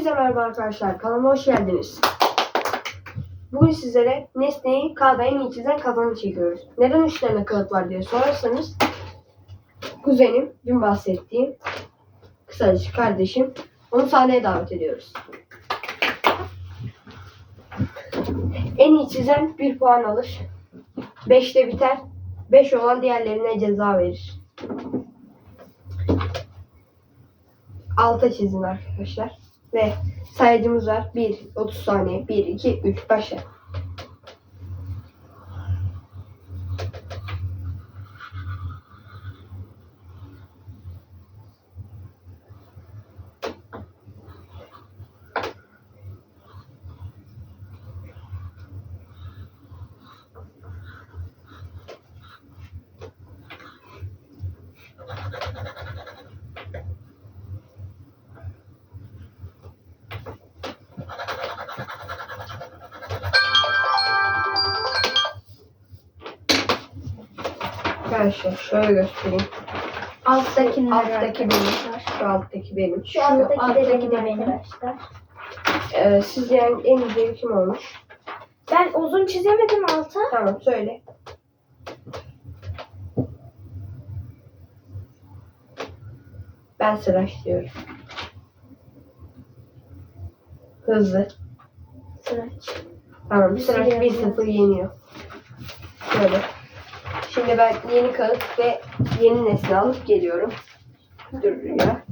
Herkese merhaba arkadaşlar. Kanalıma hoş geldiniz. Bugün sizlere Nesne'yi kağıda en iyi çizen kazanı çekiyoruz. Neden üç tane kağıt var diye sorarsanız kuzenim, dün bahsettiğim kısacık kardeşim onu sahneye davet ediyoruz. En iyi çizen bir puan alır. Beşte biter. Beş olan diğerlerine ceza verir. Alta çizin arkadaşlar. Ve sayacımız var. 1, 30 saniye. 1, 2, 3. Başla. Arkadaşlar şöyle göstereyim. Alttakiler Alttaki benim. Şu alttaki benim. Şu alttaki, de alttaki benim de benim. arkadaşlar. Ee, sizce en, en güzeli kim olmuş? Ben uzun çizemedim alta. Tamam söyle. Ben sıraç diyorum. Hızlı. Sıraç. Tamam sıraç Siliyorum. 1-0 yeniyor. Şöyle. Şimdi ben yeni kağıt ve yeni nesne alıp geliyorum. Dur ya.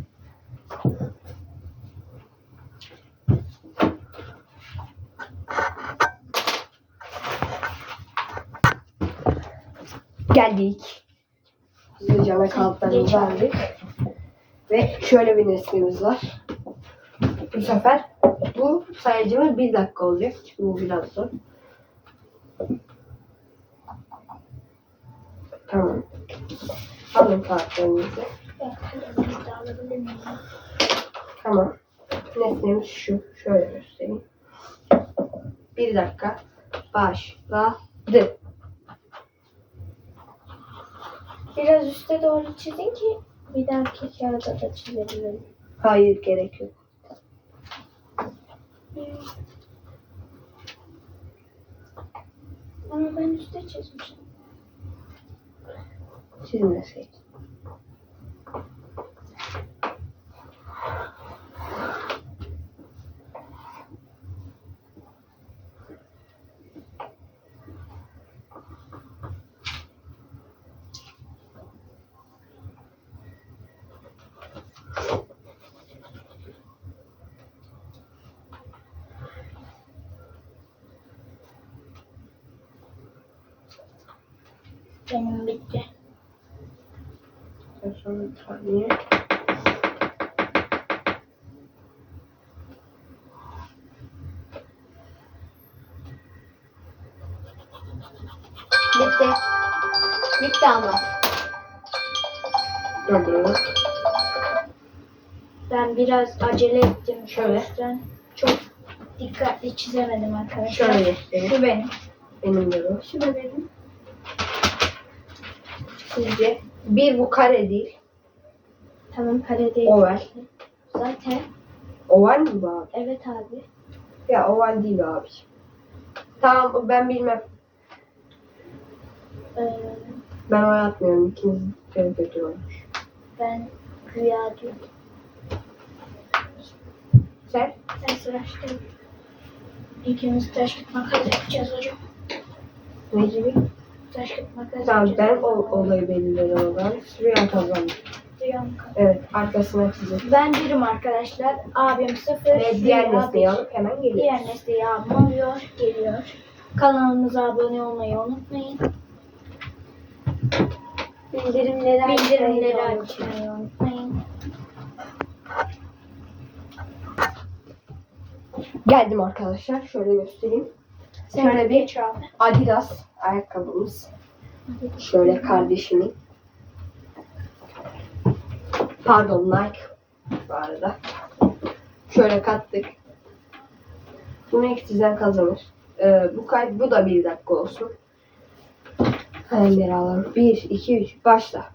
Geldik. Hızlıca kağıtlarımızı aldık. Ve şöyle bir nesnemiz var. Bu sefer bu sayacımız bir dakika olacak. Çünkü bu biraz zor. Tamam. Alın miyim? Tamam. Nesnemiz şu. Şöyle göstereyim. Bir dakika. Başladı. Biraz üste doğru çizin ki bir dahaki kağıda da çizebilirim. Hayır gerek yok. Ama ben üste to the. Bir saniye. Bitti. Bitti ama. Dur. Ben biraz acele ettim. Şöyle. Yüzden Çok dikkatli çizemedim arkadaşlar. Şöyle göstereyim. Şu benim. Benim de bu. Şu da benim. Sizce bir bu kare değil. Tamam kare değil. Oval. Zaten. Oval mi bu abi? Evet abi. Ya oval değil abi. Tamam ben bilmem. Ee, Ben oynatmıyorum. İkiniz de kötü olmuş. ben rüya diyorum. Sen? Ben sıraçtayım. İkimiz taş kıt makas yapacağız hocam. Ne gibi? Taş kıt makas Tamam yapacağız. ben o olayı belirlerim o zaman. Rüya kazandı. Evet arkasına çizin. Ben birim arkadaşlar. Abim sıfır. Ve diğer nesneyi alıp hemen geliyoruz. Diğer nesneyi abim alıyor. Geliyor. Kanalımıza abone olmayı unutmayın. Bildirimleri Bildirimleri açmayı unutmayın. Geldim arkadaşlar. Şöyle göstereyim. Sen Şöyle bir-. Adidas ayakkabımız. Şöyle kardeşimin. Pardon Nike bu arada. Şöyle kattık. Bunu ilk çizen kazanır. Ee, bu kay bu da bir dakika olsun. Kalemleri alalım. 1, 2, 3 başla.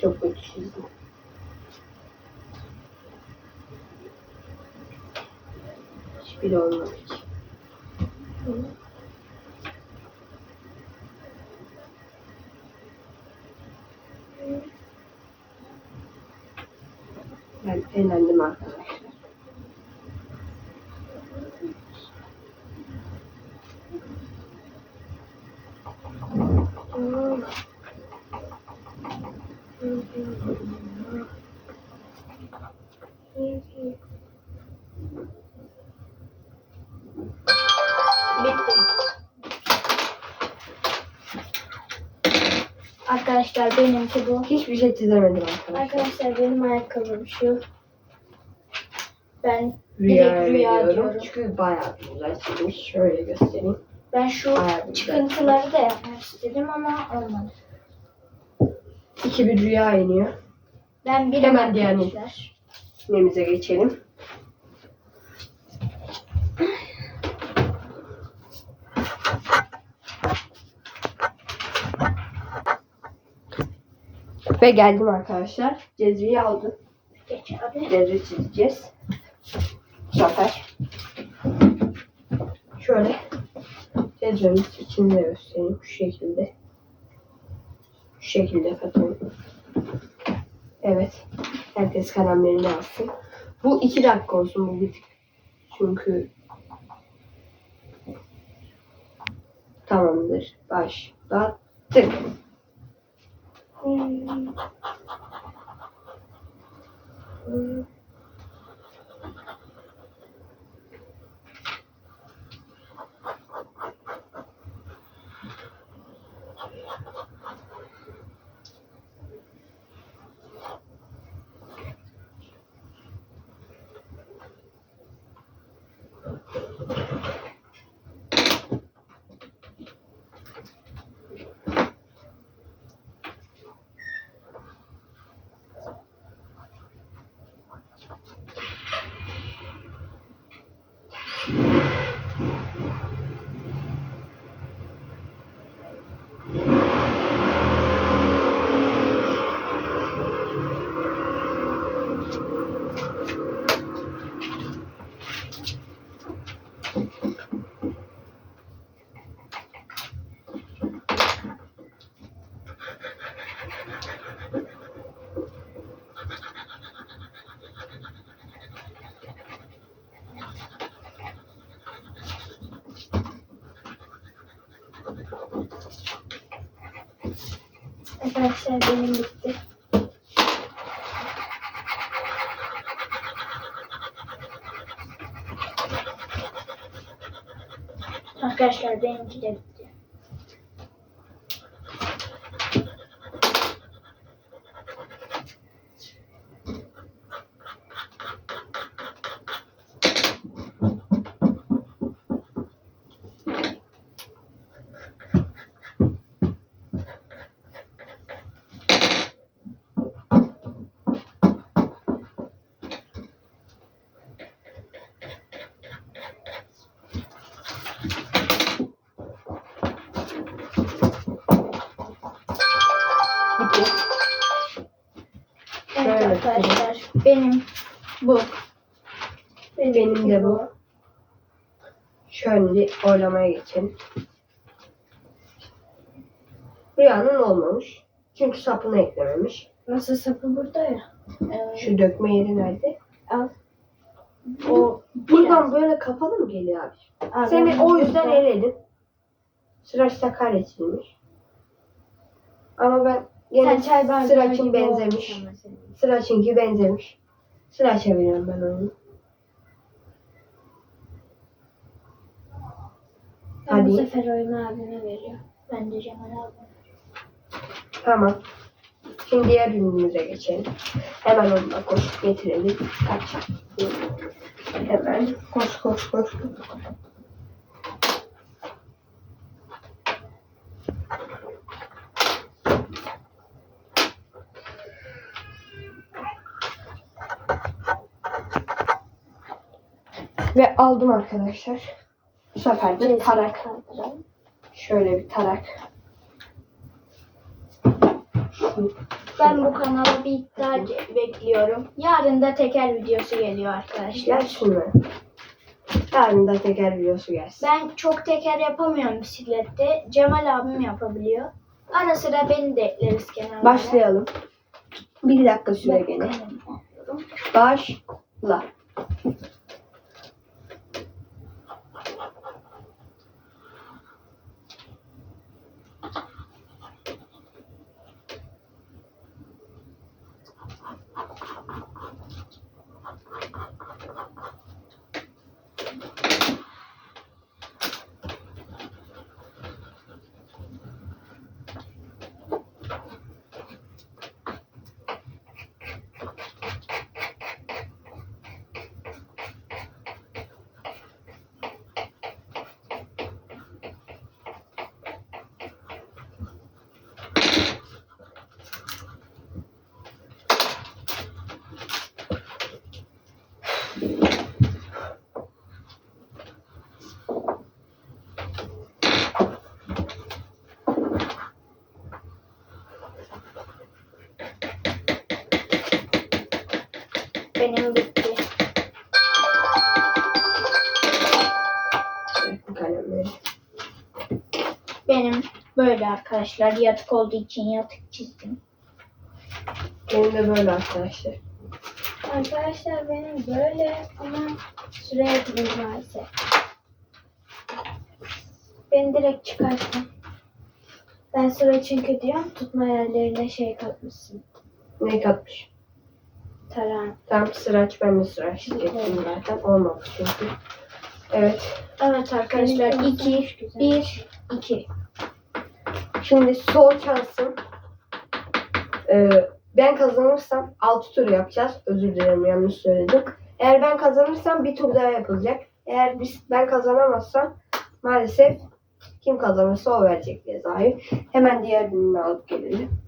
Çok kötü çizdim. Hiçbiri olmadı ki. Ben eğlendim arkadaşlar. Bitti. Arkadaşlar benimki bu. Hiçbir şey çizemedim arkadaşlar. Arkadaşlar benim ayakkabım şu. Ben Rüya rüya diyorum. Çünkü bayağı güzel çizmiş. Şöyle göstereyim. Ben şu Bayağı güzel. çıkıntıları da yapmak istedim ama olmadı. İki bir rüya iniyor. Ben bir Hemen arkadaşlar. Nemize geçelim. Ve geldim arkadaşlar. Cezveyi aldım. Geç abi. Cezve çizeceğiz. Bu sefer. Şöyle. Cezvemiz içinde göstereyim. Şu şekilde. Şu şekilde katıyorum. Evet. Herkes kalemlerini alsın. Bu iki dakika olsun bu bir tık. Çünkü tamamdır. Başlattık. Hmm. Arkadaşlar benim bitti. Arkadaşlar benimki de bitti. Evet Şöyle arkadaşlar benim bu. Benim de bu. Şöyle oylamaya geçelim. Rüyanın olmamış. Çünkü sapını eklememiş. Nasıl sapı burada ya. Evet. Şu dökme yeri nerede? Al. O Buradan böyle kapalı mı geliyor abi? Abi, Seni o yüzden eledim. Sıraçta kareçilmiş. Ama ben gene Sıraç'ın benzemiş. Senin. Sıraç'ınki benzemiş. Sıraç'a veriyorum ben onu. Ben bu Hadi. sefer oyunu abime veriyorum. Ben de Cemal abime. Tamam. Şimdi diğer ürünümüze geçelim. Hemen onu da koş getirelim. Kaç. Hemen koş koş koş. Ve aldım arkadaşlar. Bu sefer de tarak. Şöyle bir tarak. Ben bu kanala bir iddia bekliyorum. Yarın da teker videosu geliyor arkadaşlar. Gel şunları. Yarın da teker videosu gelsin. Ben çok teker yapamıyorum bisiklette. Cemal abim yapabiliyor. Ara sıra beni de ekleriz kenara. Başlayalım. Bir dakika süre gene. Başla. Benim bitti. Benim böyle arkadaşlar. Yatık olduğu için yatık çizdim. Benim de böyle arkadaşlar. Arkadaşlar benim böyle ama süre yetmiyor maalesef. Ben direkt çıkarttım. Ben sıra çünkü diyorum tutma yerlerine şey katmışsın. Ne katmış? Taran. Tam sıraç ben de sıraç diyecektim zaten. Olmadı çünkü. Evet. Evet arkadaşlar 2, 1, 2. Şimdi son şansım. Ee, ben kazanırsam 6 tur yapacağız. Özür dilerim yanlış söyledim. Eğer ben kazanırsam bir tur daha yapılacak. Eğer biz, ben kazanamazsam maalesef kim kazanırsa o verecek cezayı. Hemen diğer birini alıp gelelim.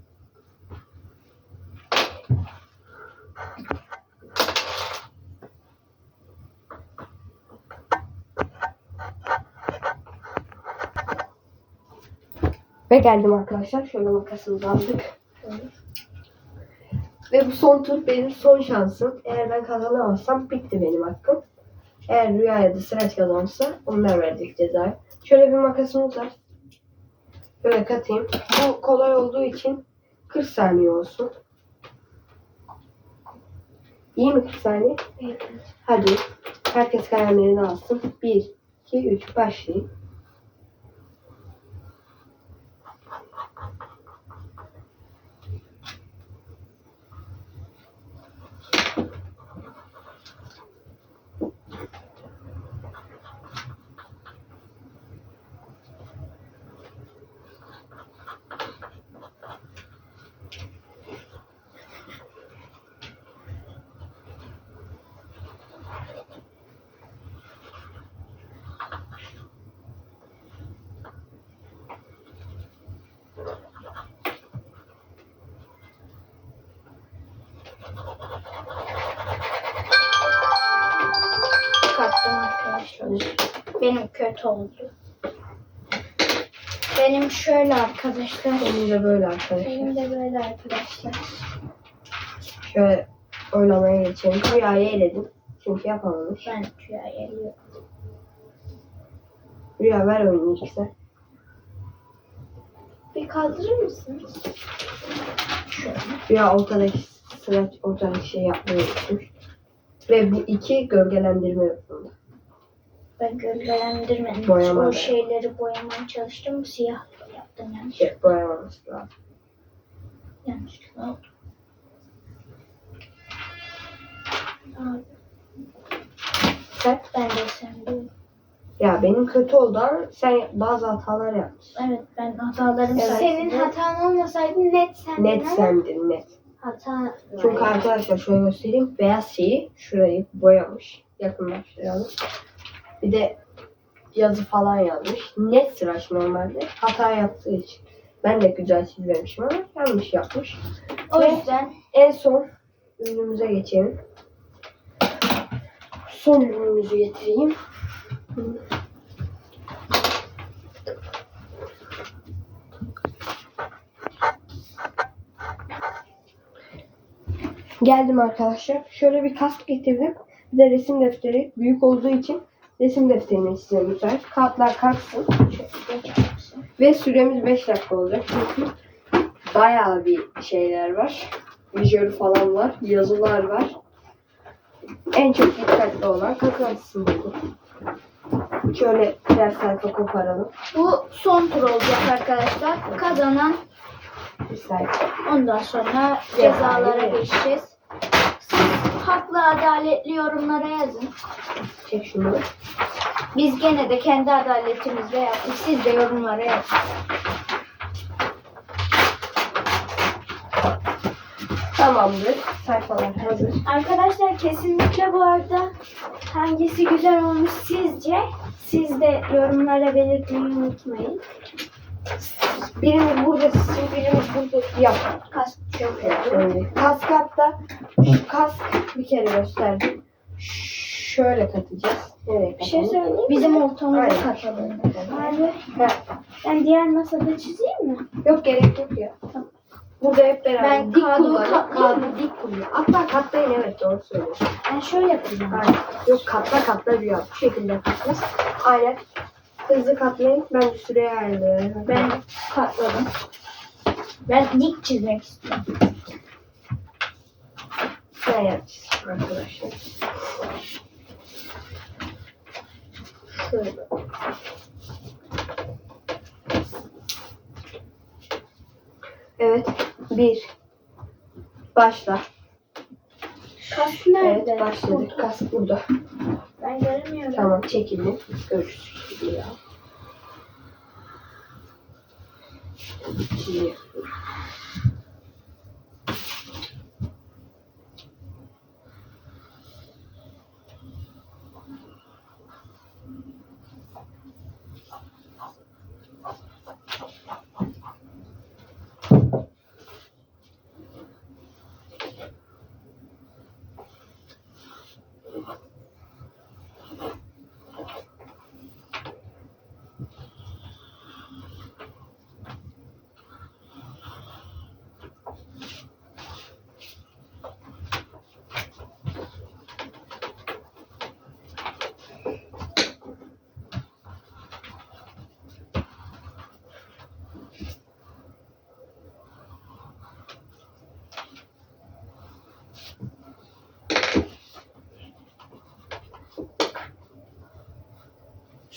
Ve geldim arkadaşlar. Şöyle makasımızı aldık. Ve bu son tur benim son şansım. Eğer ben kazanamazsam bitti benim hakkım. Eğer Rüya ya da Sıraç kazanırsa onlar verecek cezayı. Şöyle bir makasımız var. Böyle katayım. Bu kolay olduğu için 40 saniye olsun. İyi mi 40 saniye? Hadi. Herkes kalemlerini alsın. 1, 2, 3 başlayın. Kattım arkadaşlar. Benim kötü oldu. Benim şöyle arkadaşlar. Benim de böyle arkadaşlar. Benim de böyle arkadaşlar. Şöyle oylamaya geçelim. Rüyayı eledim. Çünkü yapamamış. Ben tüya geliyor. Rüya ver oynayacaksa. Bir kaldırır mısınız? Şöyle. Rüya ortadaki sıra ortadaki şey yapmaya geçmiş. Ve bu iki gölgelendirme yapıldı. Ben gölgelendirmedim. Boyama o şeyleri boyamaya çalıştım. Siyah yaptım yanlış. Şey, boyamaması lazım. Yanlışlıkla oldu. Abi, Sen, Ben de sen ya benim kötü oldu ama sen bazı hatalar yapmışsın. Evet ben hatalarım Evet. Senin hatan olmasaydı net sendin Net ama sendin net. hata Çünkü arkadaşlar şöyle göstereyim. Beyaz şeyi şurayı boyamış. Yakınlaştıralım. Bir de yazı falan yazmış. Net sıraç normalde. Hata yaptığı için. Ben de güzel çizmemişim ama yanlış yapmış. O Ve yüzden en son ürünümüze geçelim. Son ürünümüzü getireyim. Geldim arkadaşlar. Şöyle bir kask getirdim. Bir de resim defteri. Büyük olduğu için resim defterine size müsait. Kağıtlar kalksın. Ve süremiz 5 dakika olacak. Çünkü bayağı bir şeyler var. Vijörü falan var. Yazılar var. En çok dikkatli olan kazansın dedi. Şöyle birer sayfa koparalım. Bu son tur olacak arkadaşlar. Kazanan Bir sayfa. ondan sonra cezalara geçeceğiz. Haklı adaletli yorumlara yazın. Çek şunu. Biz gene de kendi adaletimizle yaptık. Siz de yorumlara yazın. Tamamdır. Sayfalar hazır. Arkadaşlar kesinlikle bu arada hangisi güzel olmuş sizce? Siz de yorumlara belirtmeyi unutmayın. Birimiz burada sizin, birimiz burada yap. Kask çok Şöyle. Kask hatta şu kask bir kere gösterdim. Şöyle katacağız. Nereye Bir şey katalım? söyleyeyim mi? Bizim ortamımızı Aynen. katalım. Abi Ha, ben diğer masada çizeyim mi? Yok gerek yok ya. Burada hep beraber Ben dik kağıdı kullanın. katlayayım Kağıdı dik kullanın. Hatta katlayın evet doğru söylüyorsun. Ben şöyle yapacağım. Aynen. Yok katla katla diyor. Bu şekilde katla. Aynen. Hızlı katlayın. Ben bir süreye ayarlıyorum. Ben katladım. Ben dik çizmek istiyorum. ne yapacağız arkadaşlar? Şöyle. Evet. Bir. Başla. Kask nerede? Evet başladık. Kask burada. Ben göremiyorum. Tamam çekildi. Görüşürüz. Ya. Şimdi.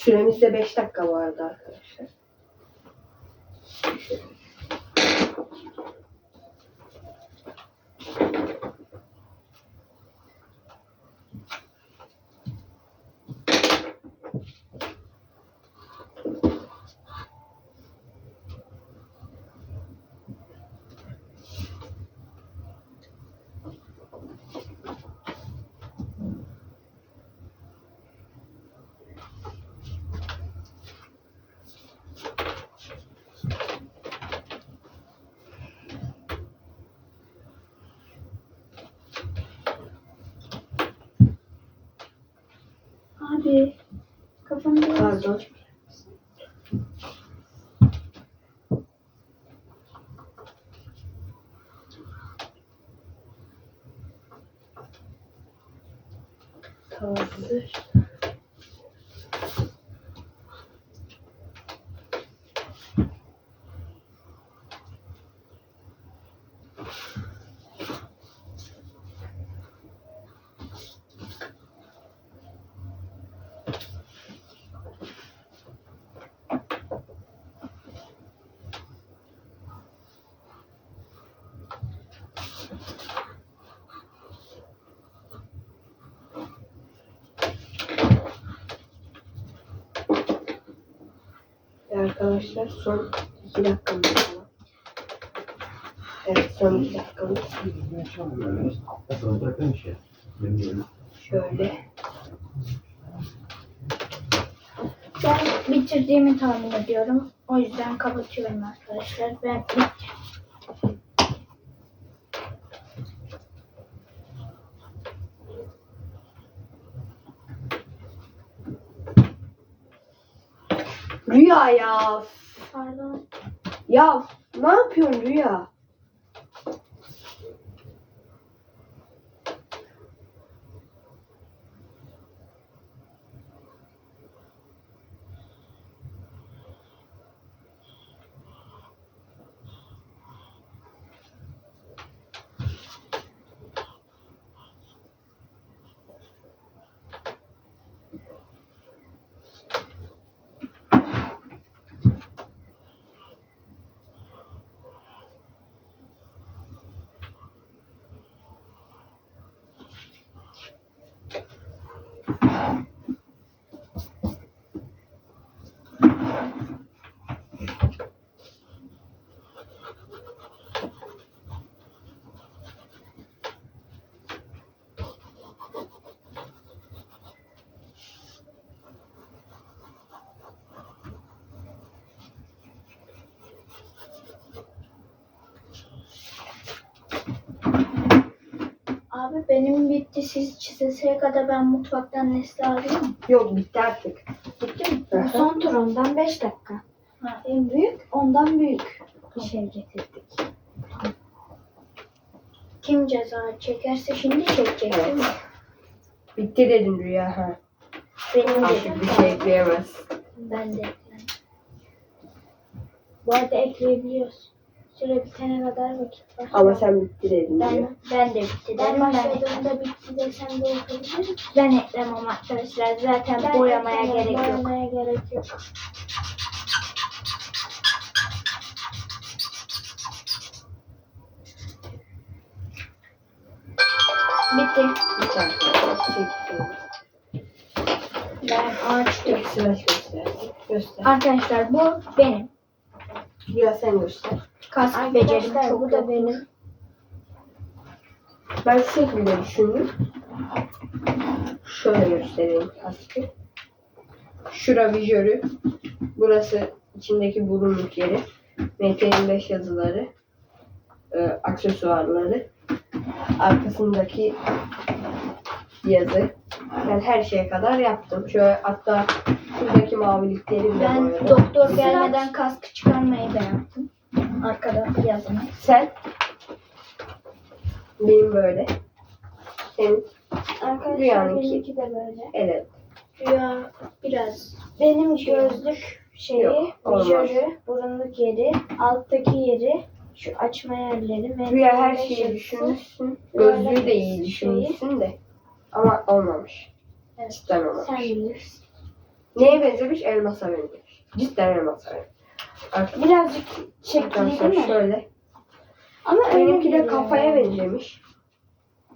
Süremiz de 5 dakika bu arada Abi kafamı Pardon. Tamamdır. Ve arkadaşlar son 2 dakikamız var. Evet son 2 dakikamız. Şöyle. Ben bitirdiğimi tahmin ediyorum. O yüzden kapatıyorum arkadaşlar. Ben bitti. Rüya ya. Pardon. Ya ne yapıyorsun Rüya? Abi benim bitti. Siz çizilseye kadar ben mutfaktan nesne alayım. Yok bitti artık. Bitti mi? Bu son tur ondan 5 dakika. Ha, en büyük ondan büyük bir şey getirdik. Kim ceza çekerse şimdi çekecek değil mi? Bitti dedin Rüya ha. Benim Artık dedim. bir şey ekleyemez. Ben de eklerim. Bu arada ekleyebiliyoruz. Süre bitene kadar vakit var. Ama sen bitti dedin Rüya. ben, ben de bitti. Ben başladığımda bitti desem de yapabilirim. Ben eklemem arkadaşlar. Zaten boyamaya gerek yok. Boyamaya gerek yok. Bitti. Bitti arkadaşlar. Çektim. Ben açtım. İlk sıra göster. Göster. Arkadaşlar bu benim. Rüya sen göster. Kask becerim çok bu da benim. Ben şu şekilde düşündüm. Şöyle göstereyim kaskı. Şura vijörü. Burası içindeki burunluk yeri. MT25 yazıları. e, aksesuarları. Arkasındaki yazı. Ben her şeye kadar yaptım. Şöyle hatta şuradaki mavilikleri bile Ben boyadım. doktor gelmeden kaskı çıkarmayı da yaptım. Arkada yazını. Sen benim böyle. Senin Arkadaşlar Rüyanınki. benimki de böyle. evet. Rüya biraz. Benim gözlük şeyi, Yok, olmaz. vijörü, burunluk yeri, alttaki yeri, şu açma yerleri. Rüya her şeyi yazısı. düşünmüşsün. Gözlüğü de iyi düşünmüşsün de. Ama olmamış. Evet. Cidden olmamış. Sen bilirsin. Neye benzemiş? Elmasa benzemiş. Cidden elmasa benzemiş. Artık Birazcık şekli değil mi? şöyle. Ama Benimki de kafaya benzemiş.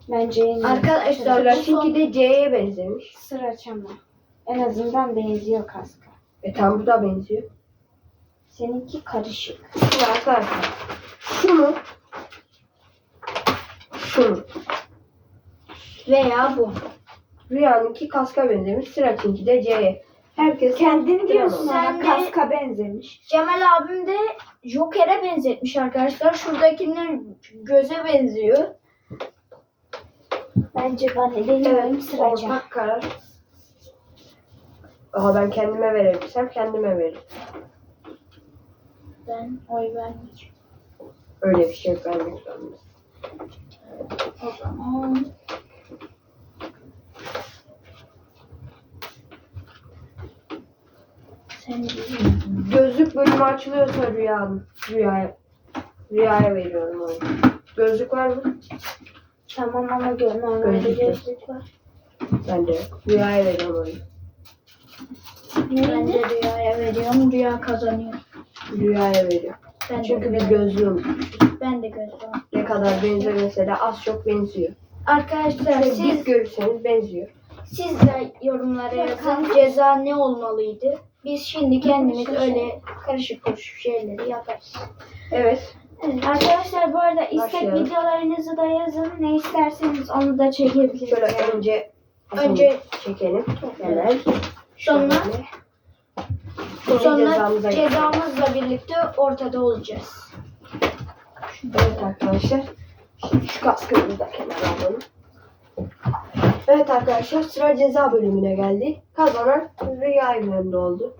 Bence en iyi. Arkadaşlar Sıraçınki de C'ye benzemiş. Sıraç ama. En azından benziyor kaska. E tam bu da benziyor. Seninki karışık. Şimdi arkadaşlar şunu şunu Veya bu. Rüya'nınki kaska benzemiş. Sıraçınki de C'ye. Herkes Kendin diyorsun Sen Sen de kaska benzemiş. Cemal abim de Joker'e benzetmiş arkadaşlar. Şuradakinin göze benziyor. Bence bana deniyorum Evet, sıraca. ortak karar. Aha ben kendime verebilsem kendime veririm. Ben oy vermeyeceğim. Öyle bir şey vermek zorundayız. O zaman sen bilirsin. Gözlük bölümü açılıyorsa rüyanın. Rüyaya. Rüyaya veriyorum onu. Gözlük var mı? Tamam ama gö normalde Gözlük. gözlük var. Bende yok. Rüyaya veriyorum onu. Ben de Rüya'ya veriyorum. Rüya kazanıyor. Rüyaya veriyorum. Ben Çünkü de, bir gözlüğüm. ben de gözlüğüm. Ne kadar benzemese de az çok benziyor. Arkadaşlar Şöyle siz görürseniz benziyor. Siz de yorumlara yazın ceza ne olmalıydı. Biz şimdi kendimiz öyle karışık karışık şeyleri yaparız. Evet. Evet, arkadaşlar bu arada istek Başlayalım. videolarınızı da yazın. Ne isterseniz onu da çekebiliriz. Şöyle yani. önce Önce- çekelim. Hemen. Sonra. Sonra sonra cezamızla birlikte ortada olacağız. Evet arkadaşlar. Şimdi şu kaskımızı da kenara alalım. Evet arkadaşlar sıra ceza bölümüne geldi. Kazanan Rüya İmren'de oldu.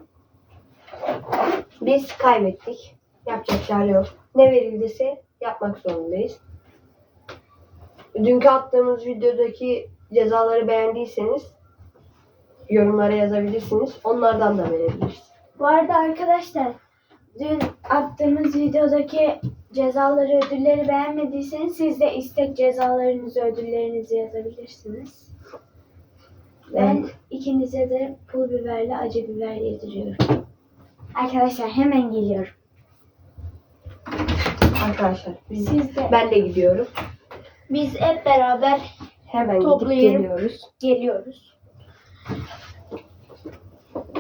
Biz kaybettik. Yapacak şey yok. Ne verildiyse yapmak zorundayız. Dünkü attığımız videodaki cezaları beğendiyseniz yorumlara yazabilirsiniz. Onlardan da verebiliriz. Bu arada arkadaşlar dün attığımız videodaki cezaları, ödülleri beğenmediyseniz siz de istek cezalarınızı, ödüllerinizi yazabilirsiniz. Ben Evet. ikinize de pul biberle acı biber yediriyorum. Arkadaşlar hemen geliyorum. Arkadaşlar biz, Siz de ben de gidiyorum. biz hep beraber Hemen Toplayayım. gidip geliyoruz. geliyoruz.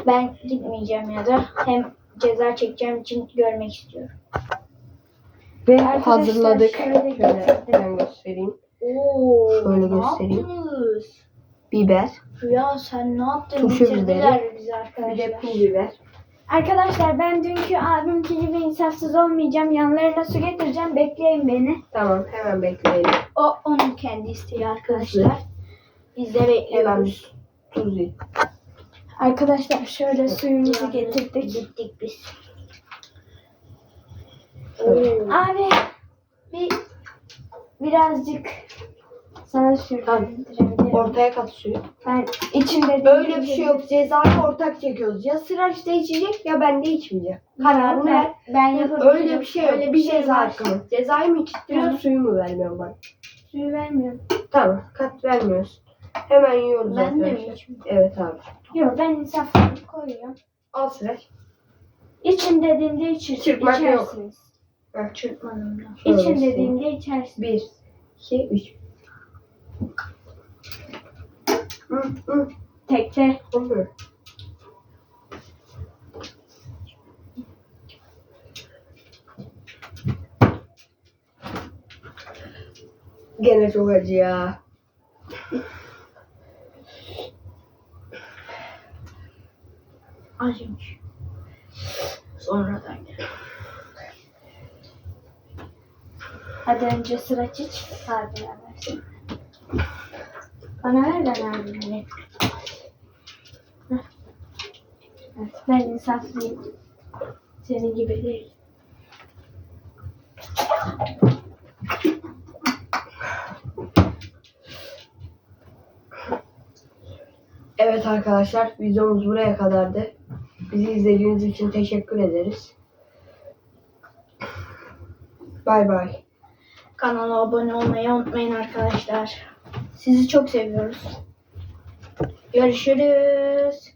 Ben gitmeyeceğim ya da hem ceza çekeceğim için görmek istiyorum. Ve Arkadaşlar hazırladık. şöyle göstereyim. Oo, Şöyle göstereyim. yaptınız? Biber. Ya sen ne yaptın? Turşu biberi. bizi Bir de arkadaşlar. pul biber. Arkadaşlar ben dünkü abimki gibi insafsız olmayacağım. Yanlarına su getireceğim. Bekleyin beni. Tamam hemen bekleyelim. O onun kendi isteği arkadaşlar. Biz de bekliyoruz. Hemen bir tuz yiyin. Arkadaşlar şöyle suyumuzu getirdik. Gittik biz. Abi bir birazcık sana sürdürebilirim. Ortaya kat suyu. Ben içinde Öyle bir şey yok. Cezayı ortak çekiyoruz. Ya Sıraç da içecek ya ben de içmeyeceğim. Kararını ver. ben, yapabilirim. Öyle bir şey yok. Öyle bir ceza var. hakkı. Cezayı mı içittiriyor, Tamam. suyu mu vermiyor bana? Suyu vermiyorum. Tamam, kat vermiyoruz. Hemen yiyoruz Ben de mi? Evet abi. Yok ben insaflı koyuyorum. Al Sıraç. İçin dediğinde içir, Çırpmak yok. Şöyle İçin sileyim. dediğinde içersiniz. Bir, iki, üç. Hı, hı. Tekte. Olur. Gene çok acı ya. Acımış. Sonradan gel. Hadi önce sıraç iç. Hadi versin. Bana ver ben abime. Heh. Evet, ben insaflıyım. Senin gibi değil. Evet arkadaşlar videomuz buraya kadardı. Bizi izlediğiniz için teşekkür ederiz. Bay bay. Kanala abone olmayı unutmayın arkadaşlar. Sizi çok seviyoruz. Görüşürüz.